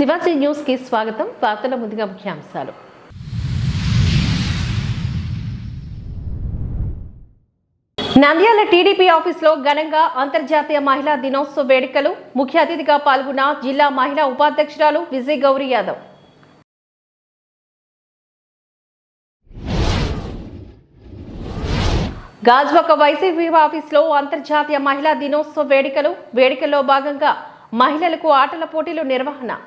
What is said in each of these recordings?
శివాజీ న్యూస్కి స్వాగతం. వార్తల ముందుగా ముఖ్యాంశాలు. నంద్యాల టీడీపీ ఆఫీసులో ఘనంగా అంతర్జాతీయ మహిళా దినోత్సవ వేడుకలు. ముఖ్య అతిథిగా పాల్గొన్న జిల్లా మహిళా ఉపాధ్యక్షురాలు విజయ్ గౌరీ యాదవ్. గాజ్వక వైసీపీ ఆఫీసులో అంతర్జాతీయ మహిళా దినోత్సవ వేడుకలు. వేడుకల్లో భాగంగా మహిళలకు ఆటల పోటీలు నిర్వహణ.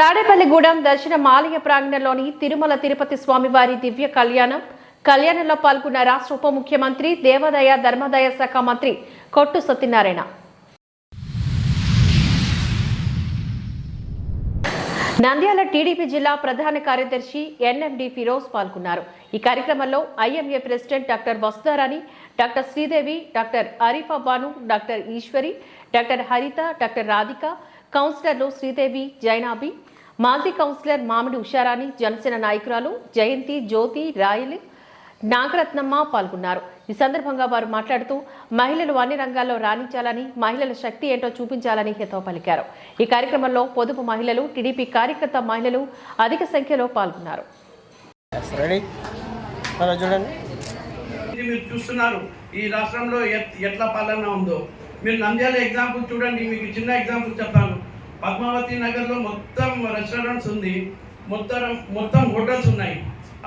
తాడేపల్లిగూడెం దర్శనం ఆలయ ప్రాంగణంలోని తిరుమల తిరుపతి స్వామివారి దివ్య కళ్యాణం. కళ్యాణంలో పాల్గొన్న రాష్ట్ర ఉప ముఖ్యమంత్రి దేవాదాయ ధర్మాదాయ శాఖ మంత్రి కొట్టు సత్యనారాయణ. నంద్యాల టీడీపీ జిల్లా ప్రధాన కార్యదర్శి ఎన్ఎండి ఫిరోజ్ పాల్గొన్నారు. ఈ కార్యక్రమంలో IMA president doctor Vasudharani doctor Sridevi doctor Arifa Banu doctor Eswari doctor Haritha doctor Radhika కౌన్సిలర్లు శ్రీదేవి జైనాబి మాజీ కౌన్సిలర్ మామిడి ఉషారాణి జనసేన నాయకురాలు జయంతి జ్యోతి రాయలు నాగరత్నమ్మ పాల్గొన్నారు. ఈ సందర్భంగా వారు మాట్లాడుతూ మహిళలు అన్ని రంగాల్లో రాణించాలని మహిళల శక్తి ఏంటో చూపించాలని హితవు పలికారు. ఈ కార్యక్రమంలో పొదుపు మహిళలు టీడీపీ కార్యకర్త మహిళలు అధిక సంఖ్యలో పాల్గొన్నారు. మీరు చూస్తున్నారు ఈ రాష్ట్రంలో ఎట్- ఎట్లా పాలన ఉందో. మీరు నంద్యాల ఎగ్జాంపుల్ చూడండి మీకు చిన్న ఎగ్జాంపుల్ చెప్తాను. పద్మావతి నగర్లో మొత్తం రెస్టారెంట్స్ ఉంది. మొత్తం మొత్తం హోటల్స్ ఉన్నాయి.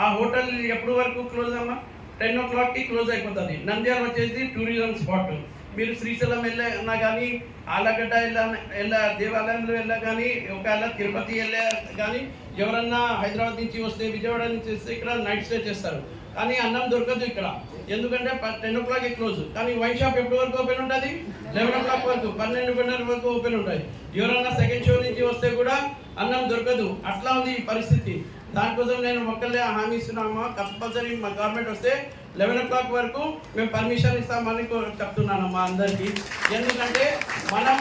ఆ హోటల్ ఎప్పటి వరకు క్లోజ్ అమ్మా? టెన్ ఓ క్లాక్కి క్లోజ్ అయిపోతుంది. నంద్యాల వచ్చేసి టూరిజం స్పాట్. మీరు శ్రీశైలం వెళ్ళినా కానీ ఆలగడ్డ వెళ్ళా వెళ్ళా దేవాలయంలో వెళ్ళా కానీ ఒకవేళ తిరుపతి వెళ్ళా కానీ ఎవరన్నా హైదరాబాద్ నుంచి వస్తే విజయవాడ నుంచి వస్తే ఇక్కడ నైట్ స్టే చేస్తారు. కానీ అన్నం దొరకదు ఇక్కడ. ఎందుకంటే టెన్ ఓ క్లాక్ క్లోజ్ కానీ వైన్ షాప్ ఎప్పటి వరకు ఓపెన్ ఉంటుంది? లెవెన్ ఓ క్లాక్ వరకు పన్నెండున్నర వరకు ఓపెన్ ఉంటుంది. ఎవరన్నా సెకండ్ షో నుంచి వస్తే కూడా అన్నం దొరకదు. అట్లా ఉంది ఈ పరిస్థితి. దానికోసం నేను ఒక్కళ్ళే హామీ ఇస్తున్నామా? కంపల్సరీ మా గవర్నమెంట్ వస్తే లెవెన్ ఓ క్లాక్ వరకు మేము పర్మిషన్ ఇస్తామని చెప్తున్నాను చెప్తున్నానమ్మా అందరికీ. ఎందుకంటే మనం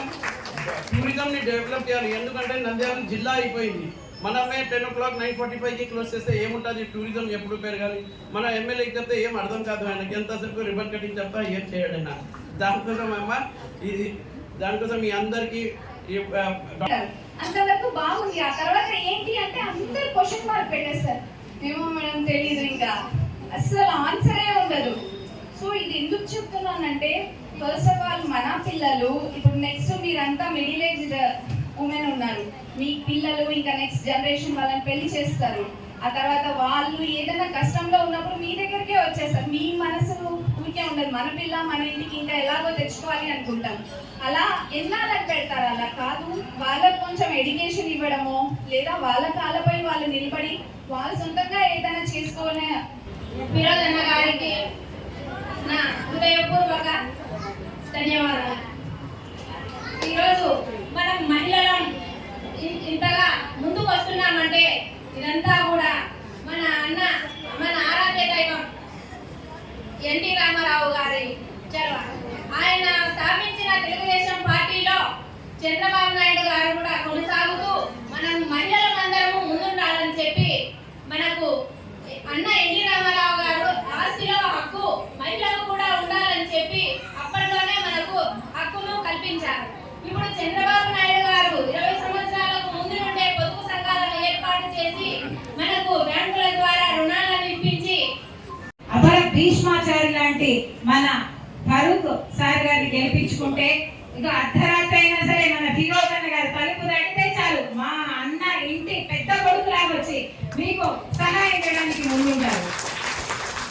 టూరిజంని డెవలప్ చేయాలి. ఎందుకంటే నంద్యాల జిల్లా అయిపోయింది. మనమే ten o'clock nine forty ఫైవ్కి క్లోజ్ చేస్తే ఏముంటుంది? టూరిజం ఎప్పుడు పెరగాలి మన ఎమ్మెల్యేకి చెప్తే ఏం అర్థం కాదు ఆయనకి. ఎంతసేపు రిబన్ కటింగ్ చెప్తా ఏం చేయడైనా దానికోసం అమ్మ ఇది దానికోసం మీ అందరికీ అంతవరకు బాగుంది. ఆ తర్వాత ఏంటి అంటే అందరు క్వశ్చన్ మార్క్ పెట్టేస్తారు ఏమో మనం తెలియదు ఇంకా. అసలు ఆన్సరే ఉండదు. సో ఇది ఎందుకు చెప్తున్నానంటే ఫస్ట్ ఆఫ్ ఆల్ మన పిల్లలు ఇప్పుడు నెక్స్ట్ మీరంతా మిడిల్ ఏజ్ ఉమెన్ ఉన్నారు. మీ పిల్లలు ఇంకా నెక్స్ట్ జనరేషన్ వాళ్ళని పెళ్ళి చేస్తారు. ఆ తర్వాత వాళ్ళు ఏదైనా కష్టంలో ఉన్నప్పుడు మీ దగ్గరికే వచ్చేస్తారు. మీ మనసు ఊరికే ఉండదు. మన పిల్ల మన ఇంటికి ఇంకా ఎలాగో తెచ్చుకోవాలి అనుకుంటాం. అలా ఎన్నాళ్ళకి పెడతారు? అలా కాదు. వాళ్ళకు కొంచెం ఎడ్యుకేషన్ ఇవ్వడమో లేదా వాళ్ళ కాళ్ళపై వాళ్ళు నిలబడి వాళ్ళు సొంతంగా ఏదైనా చేసుకోవాలని విరోధన గారికి నా హృదయపూర్వక ధన్యవాదాలు ఈరోజు మనం మహిళలం ఇ- ఇంతగా ముందుకు వస్తున్నామంటే ఇదంతా కూడా మన అన్న మన ఆరాధ్య దైవం ఎన్టీ రామారావు గారి చొరవ ఆయన స్థాపించిన తెలుగుదేశం పార్టీలో చంద్రబాబు నాయుడు గారు కూడా కొనసాగుతూ మనం మహిళలందరము ముందుండాలని చెప్పి మనకు అన్న ఎన్టీ రామారావు గారు ఆస్తిలో హక్కు మహిళలకు కూడా ఉండాలని చెప్పి అప్పట్లోనే మనకు హక్కును కల్పించారు. ఇప్పుడు చంద్రబాబు నాయుడు గారు ఇరవై సంవత్సరాలకు ముందు నుండే పొదుపు సంఘాలను ఏర్పాటు చేసి మనకు బ్యాంకుల ద్వారా రుణాలను ఇప్పించి అపర భీష్మాచారి లాంటి మన ఫరూక్ సార్ గారిని గెలిపించుకుంటే ఇక అర్ధరాత్రి అయినా సరే మన ఫిరోజన్న గారి తలుపు తడితే చాలు మా అన్న ఇంటి పెద్ద కొడుకులాగా వచ్చి మీకు సహాయం చేయడానికి ముందుంటారు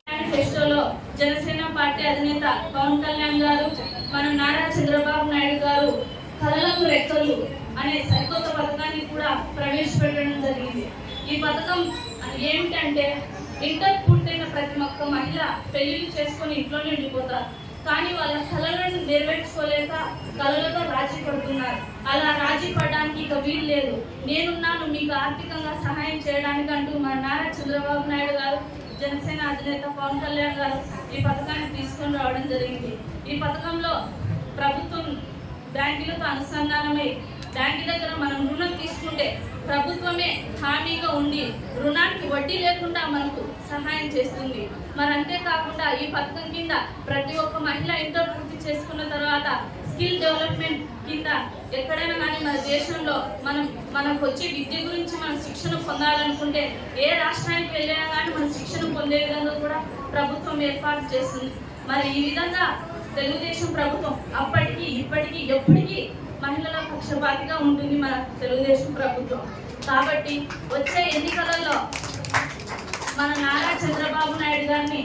మేనిఫెస్టోలో జనసేన పార్టీ అధినేత పవన్ కళ్యాణ్ గారు మన నారా చంద్రబాబు నాయుడు గారు కళలకు రెక్కలు అనే సరికొత్త పథకాన్ని కూడా ప్రవేశపెట్టడం జరిగింది. ఈ పథకం ఏమిటంటే ఇంటర్ పూర్తయిన ప్రతి ఒక్క మహిళ పెళ్ళిళ్ళు చేసుకొని ఇంట్లోనే ఉండిపోతారు. కానీ వాళ్ళ కళలను నెరవేర్చుకోలేక కళలతో రాజీ పడుతున్నారు. అలా రాజీ పడడానికి ఇక వీలు లేదు. నేనున్నాను మీకు ఆర్థికంగా సహాయం చేయడానికి అంటూ మా నారా చంద్రబాబు నాయుడు గారు జనసేన అధినేత పవన్ కళ్యాణ్ గారు ఈ పథకాన్ని తీసుకొని రావడం జరిగింది. ఈ పథకంలో ప్రభుత్వం బ్యాంకులతో అనుసంధానమై బ్యాంకు దగ్గర మనం రుణం తీసుకుంటే ప్రభుత్వమే హామీగా ఉండి రుణానికి వడ్డీ లేకుండా మనకు సహాయం చేస్తుంది. మరి అంతేకాకుండా ఈ పథకం కింద ప్రతి ఒక్క మహిళ ఇంటర్ పూర్తి చేసుకున్న తర్వాత స్కిల్ డెవలప్మెంట్ కింద ఎక్కడైనా కానీ మన దేశంలో మనం మనకు వచ్చే విద్య గురించి మనం శిక్షణ పొందాలనుకుంటే ఏ రాష్ట్రానికి వెళ్ళినా కానీ మనం శిక్షణ పొందే విధంగా కూడా ప్రభుత్వం ఏర్పాటు చేస్తుంది. మరి ఈ విధంగా తెలుగుదేశం ప్రభుత్వం అప్పటికి ఇప్పటికీ ఎప్పటికీ మహిళల పక్షపాతిగా ఉంటుంది మన తెలుగుదేశం ప్రభుత్వం. కాబట్టి వచ్చే ఎన్నికలలో మన నారా చంద్రబాబు నాయుడు గారిని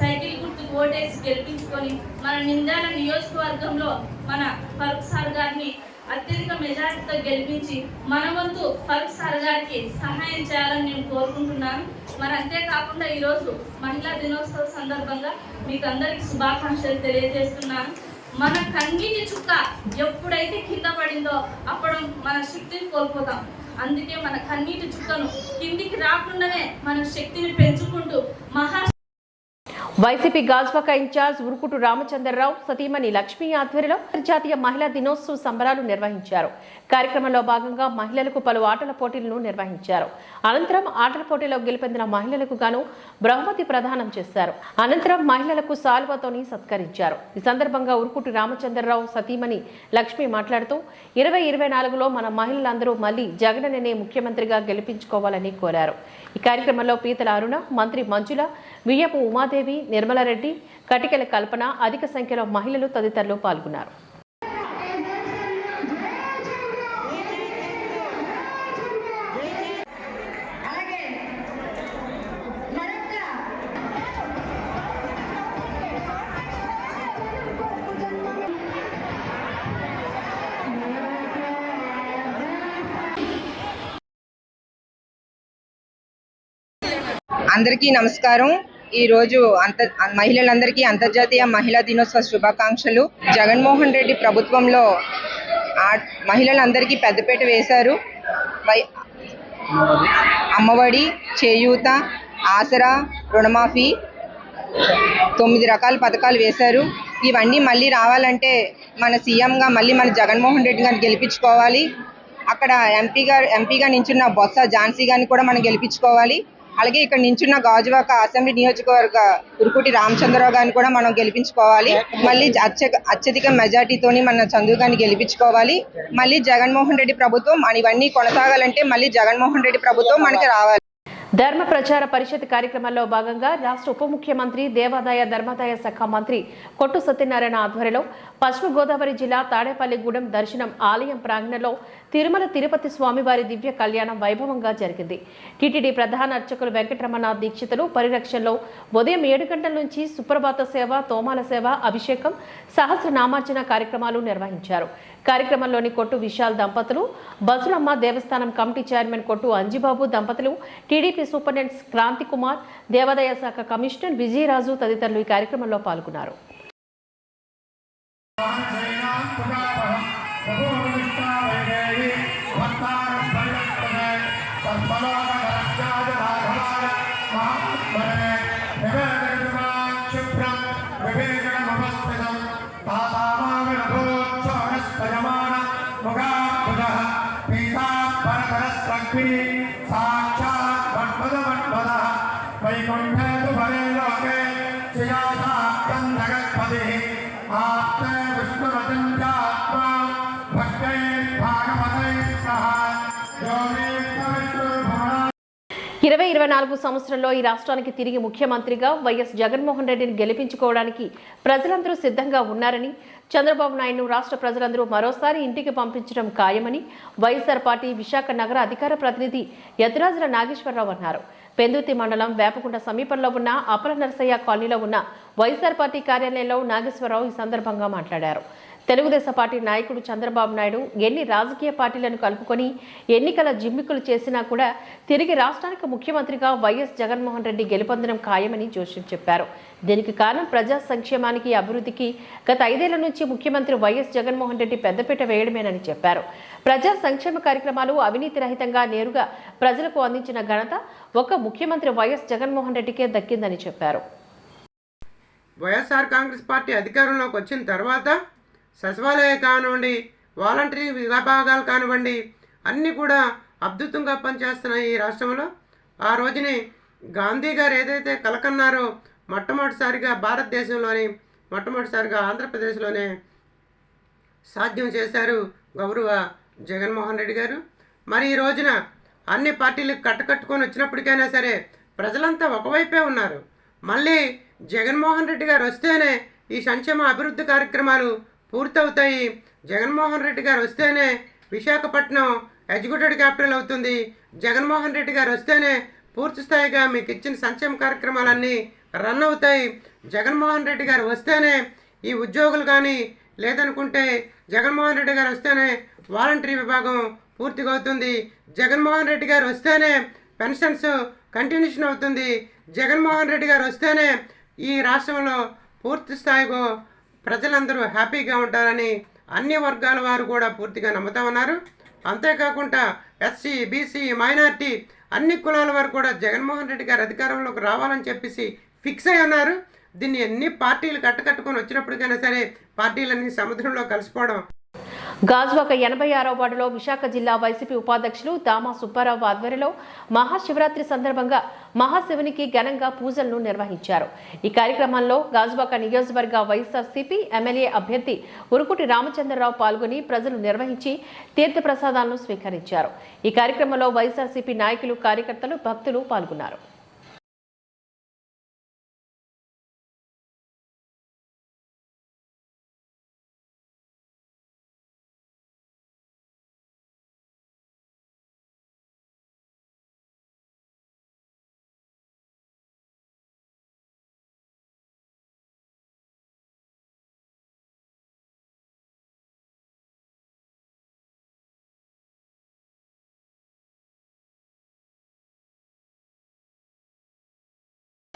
సైకిల్ ఓటేసి గెలిపించుకొని మన నిందాల నియోజకవర్గంలో మన ఫరూక్ సార్ గారిని అత్యధిక మెజారిటీతో గెలిపించి మన వంతు ఫరూక్ సార్ గారికి సహాయం చేయాలని నేను కోరుకుంటున్నాను. మరి అంతేకాకుండా ఈరోజు మహిళా దినోత్సవ సందర్భంగా మీకు అందరికీ శుభాకాంక్షలు తెలియజేస్తున్నాను. మన కన్నీటి చుక్క ఎప్పుడైతే కింద పడిందో అప్పుడు మన శక్తిని కోల్పోతాం. అందుకే మన కన్నీటి చుక్కను కిందికి రాకుండానే మన శక్తిని పెంచుకుంటూ మహా YCP Gajuwaka in charge Urukuti Ramachandrarao సతీమణి లక్ష్మీ ఆధ్వర్యంలో అంతర్జాతీయ మహిళా దినోత్సవ సంబరాలు నిర్వహించారు. కార్యక్రమంలో భాగంగా మహిళలకు పలు ఆటల పోటీలను నిర్వహించారు. అనంతరం ఆటల పోటీలో గెలుపొందిన మహిళలకు గాను బహుమతి ప్రదానం చేశారు. అనంతరం మహిళలకు సాల్వాతోని సత్కరించారు. ఈ సందర్భంగా ఉరుకుటి రామచంద్రరావు సతీమణి లక్ష్మి మాట్లాడుతూ ఇరవై ఇరవై నాలుగులో మన మహిళలందరూ మళ్ళీ జగననే ముఖ్యమంత్రిగా గెలిపించుకోవాలని కోరారు. ఈ కార్యక్రమంలో పీతల అరుణ మంత్రి మంజుల వియ్యపు ఉమాదేవి నిర్మలారెడ్డి కటికెల కల్పన అధిక సంఖ్యలో మహిళలు తదితరులు పాల్గొన్నారు. అందరికీ నమస్కారం. ఈ రోజు అంత మహిళలందరికీ అంతర్జాతీయ మహిళా దినోత్సవ శుభాకాంక్షలు. జగన్మోహన్ రెడ్డి ప్రభుత్వంలో మహిళలందరికీ పెద్దపేట వేశారు. వై- అమ్మఒడి చేయూత ఆసరా రుణమాఫీ తొమ్మిది రకాల పథకాలు వేశారు. ఇవన్నీ మళ్ళీ రావాలంటే మన సీఎంగా మళ్ళీ మన జగన్మోహన్ రెడ్డి గారిని గెలిపించుకోవాలి. అక్కడ ఎంపీ గారు ఎంపీగా నించున్న బొత్స ఝాన్సీ గారిని కూడా మనం గెలిపించుకోవాలి. అలాగే ఇక్కడ నించున్న గాజువాక అసెంబ్లీ నియోజకవర్గ ఉరుకుటి రామచంద్రరావు గారిని కూడా మనం గెలిపించుకోవాలి. మళ్ళీ అత్యధిక మెజార్టీతోని మన చందు గారిని గెలిపించుకోవాలి. మళ్ళీ జగన్మోహన్ రెడ్డి ప్రభుత్వం మన ఇవన్నీ కొనసాగాలంటే మళ్ళీ జగన్మోహన్ రెడ్డి ప్రభుత్వం మనకి రావాలి. ధర్మ ప్రచార పరిషత్ కార్యక్రమంలో భాగంగా రాష్ట్ర ఉప ముఖ్యమంత్రి దేవాదాయ ధర్మాదాయ శాఖ మంత్రి కొట్టు సత్యనారాయణ ఆధ్వర్యంలో పశ్చిమ గోదావరి జిల్లా తాడేపల్లిగూడెం దర్శనం ఆలయం ప్రాంగణంలో తిరుమల తిరుపతి స్వామివారి దివ్య కళ్యాణం వైభవంగా జరిగింది. టీటీడీ ప్రధాన అర్చకులు వెంకటరమణ దీక్షితులు పరిరక్షణలో ఉదయం ఏడు గంటల నుంచి సుప్రభాత సేవ తోమాల సేవ అభిషేకం సహస్రనామార్జన కార్యక్రమాలు నిర్వహించారు. కార్యక్రమంలోని కొట్టు విశాల్ దంపతులు బసులమ్మ దేవస్థానం కమిటీ చైర్మన్ కొట్టు అంజిబాబు దంపతులు టీడీపీ సూపరింటెండెంట్ క్రాంతి కుమార్ దేవాదాయ శాఖ కమిషనర్ విజయరాజు తదితరులు ఈ కార్యక్రమంలో పాల్గొన్నారు. ఇరవై ఇరవై నాలుగు సంవత్సరంలో ఈ రాష్ట్రానికి తిరిగి ముఖ్యమంత్రిగా వైఎస్ జగన్మోహన్ రెడ్డిని గెలిపించుకోవడానికి ప్రజలందరూ సిద్ధంగా ఉన్నారని చంద్రబాబు నాయుడు రాష్ట్ర ప్రజలందరూ మరోసారి ఇంటికి పంపించడం ఖాయమని వైఎస్ఆర్ పార్టీ విశాఖ నగర అధికార ప్రతినిధి యతిరాజుల నాగేశ్వరరావు అన్నారు. పెందుర్తి మండలం వేపకుంట సమీపంలో ఉన్న అపర నరసయ్య కాలనీలో ఉన్న వైఎస్ఆర్ పార్టీ కార్యాలయంలో నాగేశ్వరరావు ఈ సందర్భంగా మాట్లాడారు. తెలుగుదేశం పార్టీ నాయకుడు చంద్రబాబు నాయుడు ఎన్ని రాజకీయ పార్టీలను కలుపుకొని ఎన్నికల జిమ్మికులు చేసినా కూడా తిరిగి రాష్ట్రానికి ముఖ్యమంత్రిగా వైఎస్ జగన్మోహన్ రెడ్డి గెలుపొందడం ఖాయమని జోషి చెప్పారు. దీనికి కారణం ప్రజా సంక్షేమానికి అభివృద్ధికి గత ఐదేళ్ళ నుంచి ముఖ్యమంత్రి వైఎస్ జగన్మోహన్ రెడ్డి పెద్దపీట వేయడమేనని చెప్పారు. ప్రజా సంక్షేమ కార్యక్రమాలు అవినీతి రహితంగా నేరుగా ప్రజలకు అందించిన ఘనత ఒక ముఖ్యమంత్రి వైఎస్ జగన్మోహన్ రెడ్డికే దక్కిందని చెప్పారు. వైఎస్ఆర్ కాంగ్రెస్ పార్టీ అధికారంలోకి వచ్చిన తర్వాత సచివాలయం కానివ్వండి వాలంటరీ విభాగాలు కానివ్వండి అన్నీ కూడా అద్భుతంగా పనిచేస్తున్నాయి ఈ రాష్ట్రంలో. ఆ రోజుని గాంధీ గారు ఏదైతే కలకన్నారో మొట్టమొదటిసారిగా భారతదేశంలోని మొట్టమొదటిసారిగా ఆంధ్రప్రదేశ్లోనే సాధ్యం చేశారు గౌరవ జగన్మోహన్ రెడ్డి గారు. మరి ఈ రోజున అన్ని పార్టీలు కట్టకట్టుకొని వచ్చినప్పటికైనా సరే ప్రజలంతా ఒకవైపే ఉన్నారు. మళ్ళీ జగన్మోహన్ రెడ్డి గారు వస్తేనే ఈ సంక్షేమ అభివృద్ధి కార్యక్రమాలు పూర్తవుతాయి. జగన్మోహన్ రెడ్డి గారు వస్తేనే విశాఖపట్నం ఎడ్యుకేటెడ్ క్యాపిటల్ అవుతుంది. జగన్మోహన్ రెడ్డి గారు వస్తేనే పూర్తి స్థాయిగా మీకు ఇచ్చిన సంక్షేమ కార్యక్రమాలన్నీ రన్ అవుతాయి. జగన్మోహన్ రెడ్డి గారు వస్తేనే ఈ ఉద్యోగులు కానీ లేదనుకుంటే జగన్మోహన్ రెడ్డి గారు వస్తేనే వాలంటరీ విభాగం పూర్తిగా అవుతుంది. జగన్మోహన్ రెడ్డి గారు వస్తేనే పెన్షన్స్ కంటిన్యూషన్ అవుతుంది. జగన్మోహన్ రెడ్డి గారు వస్తేనే ఈ రాష్ట్రంలో పూర్తి స్థాయిలో ప్రజలందరూ హ్యాపీగా ఉంటారని అన్ని వర్గాల వారు కూడా పూర్తిగా నమ్ముతా ఉన్నారు. అంతేకాకుండా ఎస్సీ బీసీ మైనార్టీ అన్ని కులాల వారు కూడా జగన్మోహన్ రెడ్డి గారు అధికారంలోకి రావాలని చెప్పేసి ఫిక్స్ అయి ఉన్నారు. దీన్ని ఎన్ని పార్టీలు కట్టకట్టుకొని వచ్చినప్పటికైనా సరే పార్టీలన్నీ సముద్రంలో కలిసిపోవడం గాజువాక ఎనభై ఆరో వార్డులో విశాఖ జిల్లా వైసీపీ ఉపాధ్యక్షులు దామా సుబ్బారావు ఆధ్వర్యంలో మహాశివరాత్రి సందర్భంగా మహాశివునికి ఘనంగా పూజలను నిర్వహించారు. ఈ కార్యక్రమంలో గాజువాక నియోజకవర్గ వైఎస్ఆర్సీపీ ఎమ్మెల్యే అభ్యర్థి ఉరుకుటి రామచంద్రరావు పాల్గొని ప్రజలు నిర్వహించి తీర్థప్రసాదాలను స్వీకరించారు. ఈ కార్యక్రమంలో వైఎస్ఆర్సీపీ నాయకులు కార్యకర్తలు భక్తులు పాల్గొన్నారు.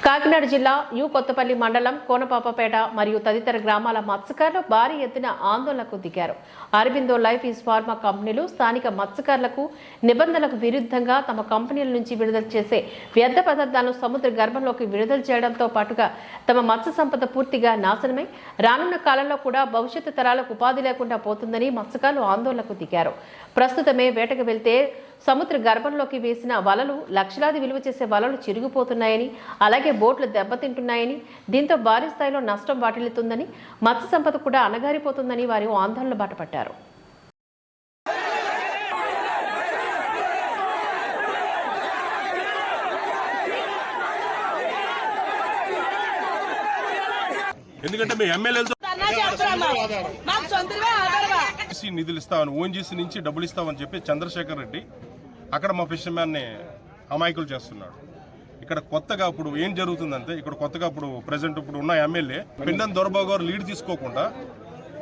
కాకినాడ జిల్లా యు కొత్తపల్లి మండలం కోనపాపపేట మరియు తదితర గ్రామాల మత్స్యకారులు భారీ ఎత్తున ఆందోళనకు దిగారు. అరబిందో లైఫ్ ఈజ్ ఫార్మా కంపెనీలు స్థానిక మత్స్యకారులకు నిబంధనలకు విరుద్ధంగా తమ కంపెనీల నుంచి విడుదల చేసే వ్యర్థ పదార్థాలను సముద్ర గర్భంలోకి విడుదల చేయడంతో పాటుగా తమ మత్స్య సంపద పూర్తిగా నాశనమై రానున్న కాలంలో కూడా భవిష్యత్తు తరాలకు ఉపాధి లేకుండా పోతుందని మత్స్యకారులు ఆందోళనకు దిగారు. ప్రస్తుతమే వేటకు వెళ్తే సముద్ర గర్భంలోకి వేసిన వలలు లక్షలాది విలువ చేసే వలలు చిరిగిపోతున్నాయని అలాగే బోట్లు దెబ్బతింటున్నాయని దీంతో భారీ స్థాయిలో నష్టం వాటిల్లుతుందని మత్స్య సంపద కూడా అణగారిపోతుందని వారు ఆందోళన బాటపట్టారు ఎందుకంటే మీ ఎమ్మెల్యేలతో ఓఎన్జీసీ నిధులు ఇస్తామని ఓఎన్జీసీ నుంచి డబ్బులు ఇస్తామని చెప్పి చంద్రశేఖర్ రెడ్డి అక్కడ మా ఫిషర్మ్యాన్ని అమాయకులు చేస్తున్నాడు. ఇక్కడ కొత్తగా ఇప్పుడు ఏం జరుగుతుందంటే ఇక్కడ కొత్తగా ఇప్పుడు ప్రజెంట్ ఇప్పుడు ఉన్న ఎమ్మెల్యే పిండం దొరబాబు గారు లీడ్ తీసుకోకుండా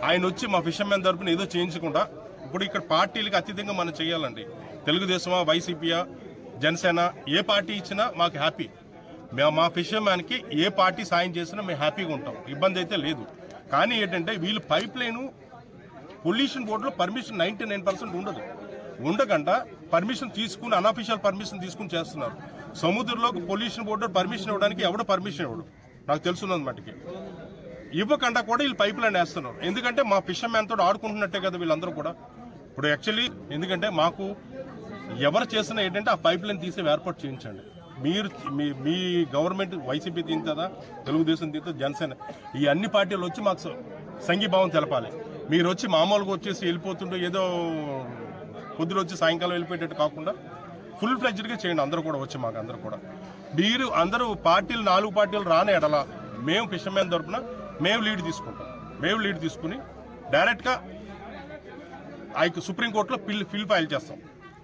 ఆయన వచ్చి మా ఫిషర్మ్యాన్ తరపున ఏదో చేయించకుండా ఇప్పుడు ఇక్కడ పార్టీలకు అతీతంగా మనం చేయాలండి. తెలుగుదేశమా వైసీపీయా జనసేన ఏ పార్టీ ఇచ్చినా మాకు హ్యాపీ మేము మా ఫిషర్మ్యాన్కి ఏ పార్టీ సాయం చేసినా మేము హ్యాపీగా ఉంటాం. ఇబ్బంది అయితే లేదు. కానీ ఏంటంటే వీళ్ళు పైప్ లైను పొల్యూషన్ బోర్డులో పర్మిషన్ నైంటీ నైన్ పర్సెంట్ ఉండదు. ఉండకుండా పర్మిషన్ తీసుకుని అన్అఫీషియల్ పర్మిషన్ తీసుకుని చేస్తున్నారు. సముద్రంలోకి పొల్యూషన్ బోర్డు పర్మిషన్ ఇవ్వడానికి ఎవడో పర్మిషన్ ఇవ్వడు? నాకు తెలుసున్నది మటుకి. ఇవ్వకుండా కూడా వీళ్ళు పైప్ లైన్ వేస్తున్నారు. ఎందుకంటే మా ఫిషర్మ్యాన్ తోడు ఆడుకుంటున్నట్టే కదా వీళ్ళందరూ కూడా. ఇప్పుడు యాక్చువల్లీ ఎందుకంటే మాకు ఎవరు చేసినా ఏంటంటే ఆ పైప్ లైన్ తీసి ఏర్పాటు చేయించండి. మీరు మీ మీ గవర్నమెంట్ వైసీపీ తింటుందా తెలుగుదేశం తింటుందా జనసేన. ఈ అన్ని పార్టీలు వచ్చి మాకు సంఘీభావం తెలపాలి. మీరు వచ్చి మామూలుగా వచ్చేసి వెళ్ళిపోతుంటే ఏదో పొద్దున వచ్చి సాయంకాలం వెళ్ళిపోయేటట్టు కాకుండా ఫుల్ ఫ్లెడ్జ్డ్గా చేయండి. అందరూ కూడా వచ్చి మాకు అందరూ కూడా. మీరు అందరూ పార్టీలు నాలుగు పార్టీలు రాని ఎడల మేము ఫిషర్మెన్ తరపున మేము లీడ్ తీసుకుంటాం. మేము లీడ్ తీసుకుని డైరెక్ట్గా ఆ యొక్క సుప్రీంకోర్టులో పిల్ ఫిల్ ఫైల్ చేస్తాం.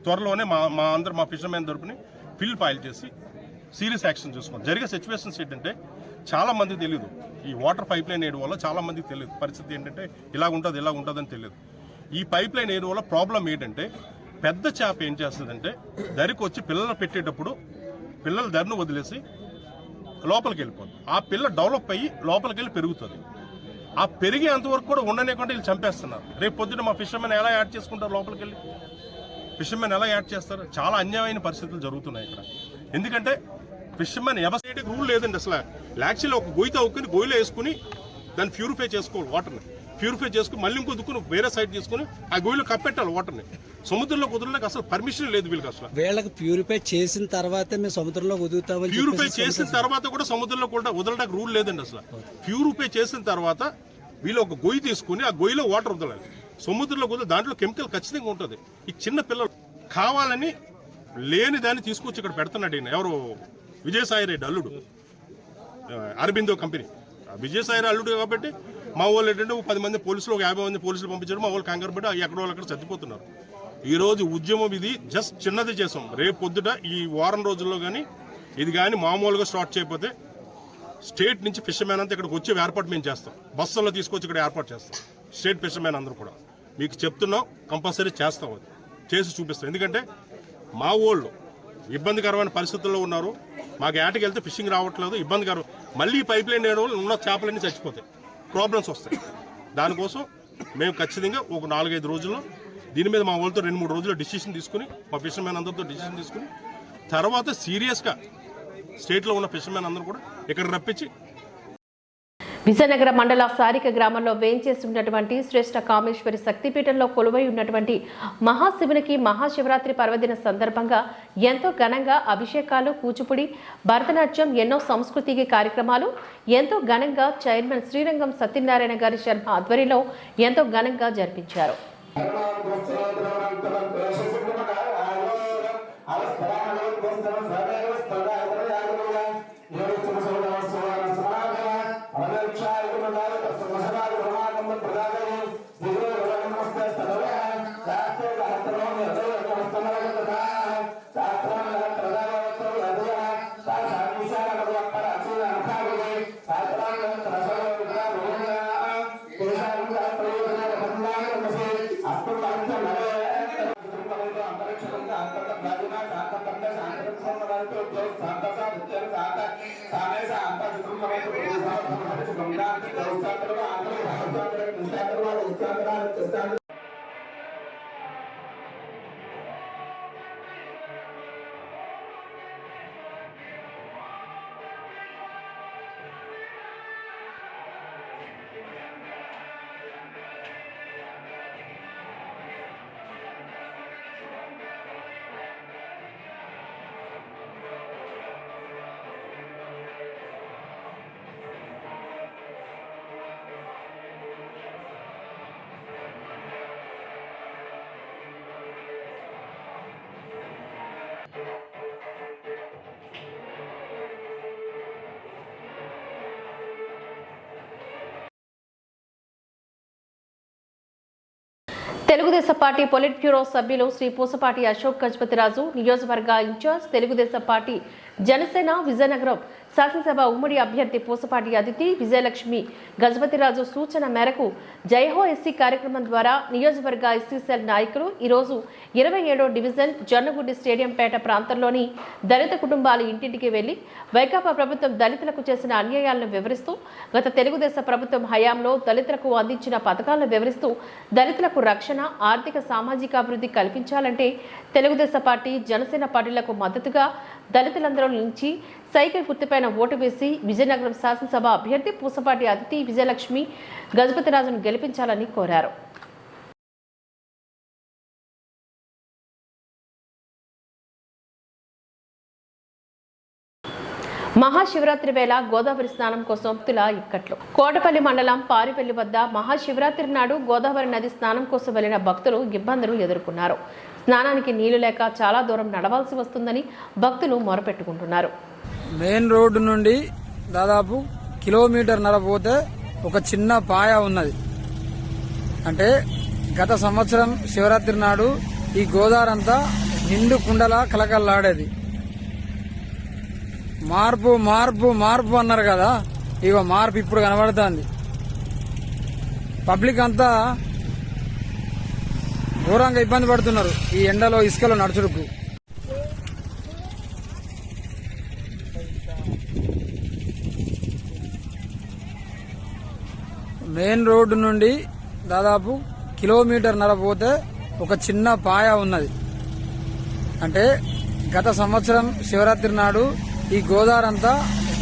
త్వరలోనే మా మా అందరు మా ఫిషర్మెన్ తరపుని ఫిల్ ఫైల్ చేసి సీరియస్ యాక్షన్ చూసుకోండి జరిగే సిచ్యువేషన్స్ ఏంటంటే చాలామంది తెలియదు ఈ వాటర్ పైప్ లైన్ వేయడం వల్ల చాలామందికి తెలియదు పరిస్థితి ఏంటంటే ఇలా ఉంటుంది ఇలా ఉంటుందని తెలియదు ఈ పైప్ లైన్ వేయడం వల్ల ప్రాబ్లం ఏంటంటే పెద్ద చేప ఏం చేస్తుందంటే దరికి వచ్చి పిల్లలు పెట్టేటప్పుడు పిల్లల ధరను వదిలేసి లోపలికి వెళ్ళిపోతుంది ఆ పిల్ల డెవలప్ అయ్యి లోపలికి వెళ్ళి పెరుగుతుంది. ఆ పెరిగేంత వరకు కూడా ఉండనేకుండా వీళ్ళు చంపేస్తున్నారు. రేపు పొద్దున మా ఫిషర్మెన్ ఎలా యాడ్ చేసుకుంటారు లోపలికి వెళ్ళి? ఫిషర్మెన్ ఎలా యాడ్ చేస్తారు? చాలా అన్యాయమైన పరిస్థితులు జరుగుతున్నాయి ఇక్కడ. ఎందుకంటే ఫిషర్మెన్ ఎవరి రూల్ లేదండి అసలు. యాక్చువల్లీ ఒక గొయ్యి తవ్వుకుని గొయ్యిలో వేసుకుని దాన్ని ప్యూరిఫై చేసుకోవాలి వాటర్ని ప్యూరిఫై చేసుకుని మళ్ళీ ఇంకో దుక్కుని వేరే సైడ్ చేసుకుని ఆ గొయ్యిలో కప్పెట్టాలి వాటర్ని సముద్రంలో కుదరడానికి అసలు పర్మిషన్ లేదు వీళ్ళకి అసలు. వీళ్ళకి ప్యూరిఫై చేసిన తర్వాతే మేము సముద్రంలో వదులుతామని ప్యూరిఫై చేసిన తర్వాత కూడా సముద్రంలో కూడా వదలడానికి రూల్ లేదండి అసలు. ప్యూరిఫై చేసిన తర్వాత వీళ్ళు ఒక గొయ్యి తీసుకుని ఆ గొయ్యిలో వాటర్ వదలాలి. సముద్రంలో కుదిరి దాంట్లో కెమికల్ ఖచ్చితంగా ఉంటుంది. ఈ చిన్న పిల్లలు కావాలని లేని దాన్ని తీసుకొచ్చి ఇక్కడ పెడుతున్నాడు ఈయన. ఎవరు? విజయసాయి రెడ్డి అల్లుడు. అరబిందో కంపెనీ. విజయసాయి అల్లుడు కాబట్టి మా వాళ్ళు ఏంటంటే ఒక పది మంది పోలీసులు ఒక యాభై మంది పోలీసులు పంపించారు. మా వాళ్ళు కంగారు పడి ఎక్కడ వాళ్ళు అక్కడ చచ్చిపోతున్నారు. ఈరోజు ఉద్యమం ఇది జస్ట్ చిన్నది చేసాం. రేపు పొద్దుట ఈ వారం రోజుల్లో కానీ ఇది కానీ మామూలుగా స్టార్ట్ చేయకపోతే స్టేట్ నుంచి ఫిషర్మెన్ అంతా ఇక్కడికి వచ్చి ఏర్పాటు మేము చేస్తాం. బస్సుల్లో తీసుకొచ్చి ఇక్కడ ఏర్పాటు చేస్తాం. స్టేట్ ఫిషర్మెన్ అందరూ కూడా. మీకు చెప్తున్నాం కంపల్సరీ చేస్తాం అది. చేసి చూపిస్తాం. ఎందుకంటే మా వాళ్ళు ఇబ్బందికరమైన పరిస్థితుల్లో ఉన్నారు. మాకు ఏటకి వెళ్తే ఫిషింగ్ రావట్లేదు ఇబ్బందికరం. మళ్ళీ పైప్ లైన్ ఉన్న చేపలన్నీ చచ్చిపోతాయి. ప్రాబ్లమ్స్ వస్తాయి. దానికోసం మేము ఖచ్చితంగా ఒక నాలుగైదు రోజుల్లో దీని మీద మా వాళ్ళతో రెండు మూడు రోజుల్లో డిసిషన్ తీసుకుని మా ఫిషర్మెన్ అందరితో డిసిషన్ తీసుకుని తర్వాత సీరియస్గా స్టేట్లో ఉన్న ఫిషర్మెన్ అందరూ కూడా ఇక్కడ రప్పించి విజయనగర మండల సారిక గ్రామంలో వేంచేసి ఉన్నటువంటి శ్రేష్ఠ కామేశ్వరి శక్తిపీఠంలో కొలువై ఉన్నటువంటి మహాశివునికి మహాశివరాత్రి పర్వదిన సందర్భంగా ఎంతో ఘనంగా అభిషేకాలు కూచిపుడి భరతనాట్యం ఎన్నో సాంస్కృతిక కార్యక్రమాలు ఎంతో ఘనంగా చైర్మన్ శ్రీరంగం సత్యనారాయణ గారి శర్మ ఆధ్వర్యంలో ఎంతో ఘనంగా జరిపించారు. गौरव संतसा नित्य साता साने सा अंत सुखम में तो सात भगवान सुखम दान गौरव संतवा आंध्र भाव संतवा उच्चांतरा उच्चांतरा తెలుగుదేశం పార్టీ పొలిట్ బ్యూరో సభ్యులు శ్రీ పూసపాటి అశోక్ గజపతిరాజు నియోజకవర్గ in charge Telugudesam party Janasena Vizianagaram శాసనసభ ఉమ్మడి అభ్యర్థి పూసపాటి అదితి విజయలక్ష్మి గజపతిరాజు సూచన మేరకు జయహో ఎస్సీ కార్యక్రమం ద్వారా నియోజకవర్గ ఎస్సీ సెల్ నాయకులు ఈరోజు ఇరవై ఏడో డివిజన్ జొన్నగుడ్డి స్టేడియంపేట ప్రాంతంలోని దళిత కుటుంబాల ఇంటింటికి వెళ్ళి వైకాపా ప్రభుత్వం దళితులకు చేసిన అన్యాయాలను వివరిస్తూ గత తెలుగుదేశం ప్రభుత్వం హయాంలో దళితులకు అందించిన పథకాలను వివరిస్తూ దళితులకు రక్షణ ఆర్థిక సామాజిక అభివృద్ధి కల్పించాలంటే తెలుగుదేశం పార్టీ జనసేన పార్టీలకు మద్దతుగా దళితులందరూ నుంచి సైకిల్ గుర్తుపైన ఓటు వేసి విజయనగరం శాసనసభ అభ్యర్థి పూసపాటి అతిథి విజయలక్ష్మి గజపతిరాజును గెలిపించాలని కోరారు. మహాశివరాత్రి వేళ గోదావరి స్నానం కోసం భక్తుల ఇక్కట్లు. కోటపల్లి మండలం పారిపల్లి వద్ద మహాశివరాత్రి నాడు గోదావరి నది స్నానం కోసం వెళ్ళిన భక్తులు ఇబ్బందులు ఎదుర్కొన్నారు. స్నానానికి నీళ్ళు లేక చాలా దూరం నడవాల్సి వస్తుందని భక్తులు మొరపెట్టుకుంటున్నారు. మెయిన్ రోడ్డు నుండి దాదాపు కిలోమీటర్ నడపోతే ఒక చిన్న పాయ ఉన్నది. అంటే గత సంవత్సరం శివరాత్రి నాడు ఈ గోదావరి అంతా నిండు కుండలా కలకల్లాడేది మార్పు మార్పు మార్పు అన్నారు కదా. ఇగో మార్పు ఇప్పుడు కనబడుతుంది. పబ్లిక్ అంతా ఘోరంగా ఇబ్బంది పడుతున్నారు ఈ ఎండలో ఇసుకలో నడుచుడుకు. మెయిన్ రోడ్డు నుండి దాదాపు కిలోమీటర్ నడపోతే ఒక చిన్న పాయ ఉన్నది. అంటే గత సంవత్సరం శివరాత్రి నాడు ఈ గోదావరి అంతా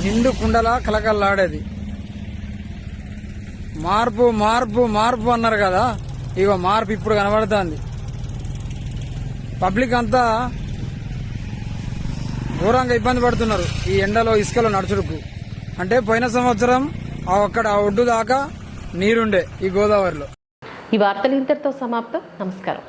నిండు కుండలా కలకల్లాడేది మార్పు మార్పు మార్పు అన్నారు కదా ఇక మార్పు ఇప్పుడు కనబడుతుంది. పబ్లిక్ అంతా ఘోరంగా ఇబ్బంది పడుతున్నారు ఈ ఎండలో ఇసుకలో నడుచుడుకు. అంటే పోయిన సంవత్సరం ఆ అక్కడ ఆ ఒడ్డు దాకా నీరుండే ఈ గోదావరిలో. ఈ వార్తలు ఇంతటితో సమాప్తం. నమస్కారం.